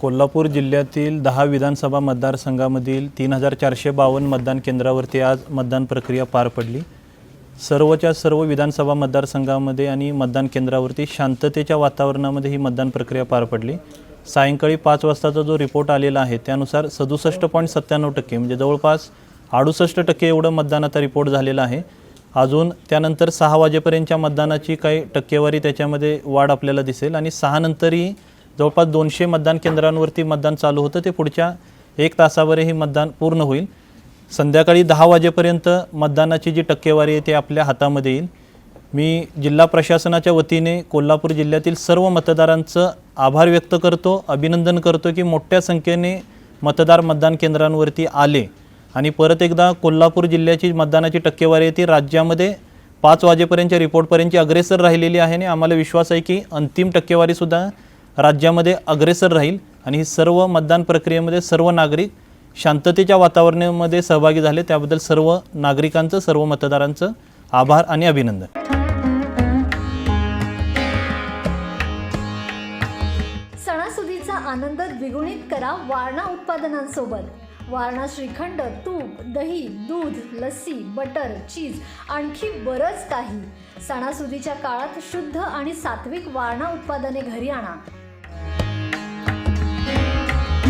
कोल्हापूर जिल्ह्यातील दहा विधानसभा मतदारसंघामधील तीन हजार चारशे बावन्न मतदान केंद्रावरती आज मतदान प्रक्रिया पार पडली. सर्वच्या सर्व विधानसभा मतदारसंघामध्ये आणि मतदान केंद्रावरती शांततेच्या वातावरणामध्ये ही मतदान प्रक्रिया पार पडली. सायंकाळी पाच वाजताचा जो रिपोर्ट आलेला आहे त्यानुसार सदुसष्ट पॉईंट सत्त्याण्णव टक्के म्हणजे जवळपास अडुसष्ट टक्के एवढं मतदान आता रिपोर्ट झालेलं आहे. अजून त्यानंतर सहा वाजेपर्यंतच्या मतदानाची काही टक्केवारी त्याच्यामध्ये वाढ आपल्याला दिसेल आणि सहानंतरही जवळपास दोनशे मतदान केंद्रांवरती मतदान चालू होतं. ते पुढच्या एक तासावर हे मतदान पूर्ण होईल. संध्याकाळी दहा वाजेपर्यंत मतदानाची जी टक्केवारी आहे ती आपल्या हातामध्ये येईल. मी जिल्हा प्रशासनाच्या वतीने कोल्हापूर जिल्ह्यातील सर्व मतदारांचं आभार व्यक्त करतो अभिनंदन करतो की मोठ्या संख्येने मतदार मतदान केंद्रांवरती आले. आणि परत एकदा कोल्हापूर जिल्ह्याची मतदानाची टक्केवारी आहे ती राज्यामध्ये पाच वाजेपर्यंतच्या रिपोर्टपर्यंतची अग्रेसर राहिलेली आहे आणि आम्हाला विश्वास आहे की अंतिम टक्केवारीसुद्धा राज्यामध्ये अग्रेसर राहील आणि ही सर्व मतदान प्रक्रियेमध्ये सर्व नागरिक शांततेच्या वातावरणामध्ये सहभागी झाले त्याबद्दल सर्व नागरिकांचं सर्व मतदारांचं आभार आणि अभिनंदन. सणासुदीचा आनंद द्विगुणित करा वारणा उत्पादनांसोबत. वारणा श्रीखंड तूप दही दूध लस्सी बटर चीज आणखी बरंच काही. सणासुदीच्या काळात शुद्ध आणि सात्विक वारणा उत्पादने घरी आणा.